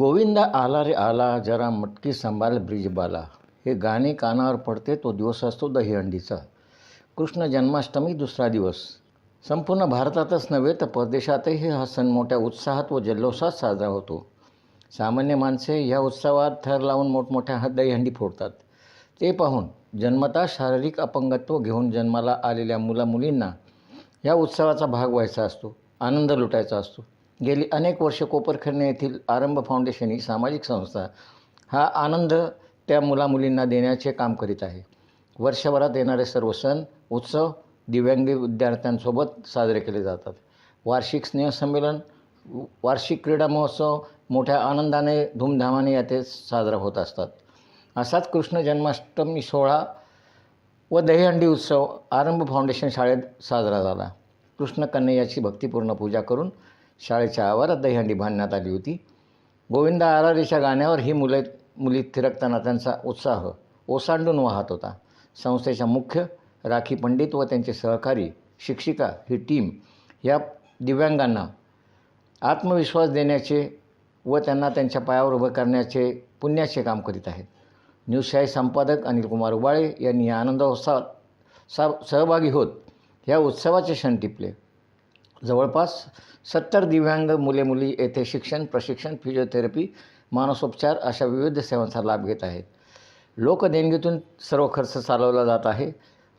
गोविंदा आला रे आला जरा मटकी सांभाळ ब्रिजबाला हे गाणे कानावर पडते तो दिवस असतो दहीहंडीचा. कृष्ण जन्माष्टमी दुसरा दिवस. संपूर्ण भारतातच नव्हे तर परदेशातही हा सण मोठ्या उत्साहात व जल्लोषात साजरा होतो. सामान्य माणसे ह्या उत्सवात थर लावून मोठमोठ्या हात दहीहंडी फोडतात. ते पाहून जन्मतः शारीरिक अपंगत्व घेऊन जन्माला आलेल्या मुलामुलींना या उत्सवाचा भाग व्हायचा असतो आनंद लुटायचा असतो. गेली अनेक वर्ष कोपरखिरणे येथील आरंभ फाउंडेशन ही सामाजिक संस्था हा आनंद त्या मुलामुलींना देण्याचे काम करीत आहे. वर्षभरात येणारे सर्व सण उत्सव दिव्यांगी विद्यार्थ्यांसोबत साजरे केले जातात. वार्षिक स्नेहसंमेलन वार्षिक क्रीडा महोत्सव मोठ्या आनंदाने धूमधामाने याते साजरा होत असतात. असाच कृष्ण जन्माष्टमी सोहळा व दहीहंडी उत्सव आरंभ फाउंडेशन शाळेत साजरा झाला. कृष्ण कन्हैयाची भक्तिपूर्ण पूजा करून शाळेच्या आवारात दहीहंडी बांधण्यात आली होती. गोविंदा आरारीच्या गाण्यावर ही मुले मुली थिरकताना त्यांचा उत्साह ओसांडून वाहत होता. संस्थेच्या मुख्य राखी पंडित व त्यांचे सहकारी शिक्षिका ही टीम या दिव्यांगांना आत्मविश्वास देण्याचे व त्यांना त्यांच्या पायावर उभं करण्याचे पुण्याचे काम करीत आहेत. न्यूजशाही संपादक अनिल कुमार उबाळे यांनी या आनंदोत्सवात सा सहभागी होत या उत्सवाचे क्षण टिपले. जवळपास सत्तर दिव्यांग मुले मुली येथे शिक्षण प्रशिक्षण फिजिओथेरपी मानसोपचार अशा विविध सेवांचा लाभ घेत आहेत. लोकदेणगीतून सर्व खर्च चालवला जात आहे.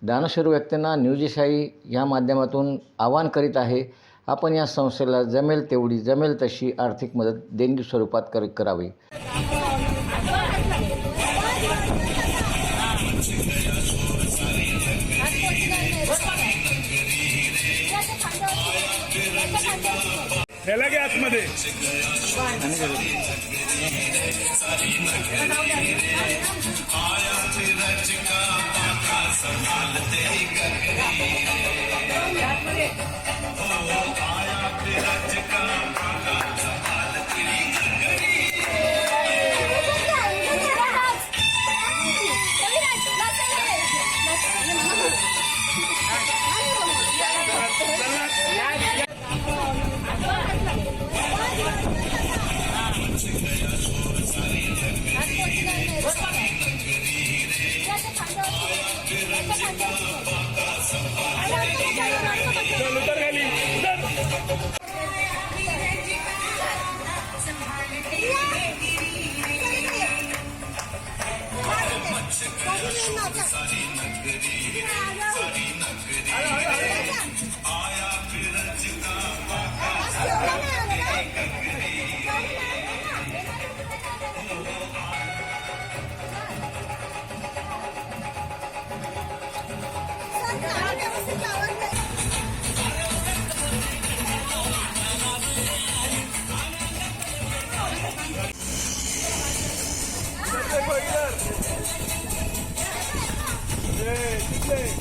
दानशूर व्यक्तींना न्यूजशाही या माध्यमातून आवाहन करीत आहे आपण या संस्थेला जमेल तेवढी जमेल तशी आर्थिक मदत देणगी स्वरूपात कर करावी. त्याला घ्या आतमध्ये. चल सारी नगरी Hey, hey.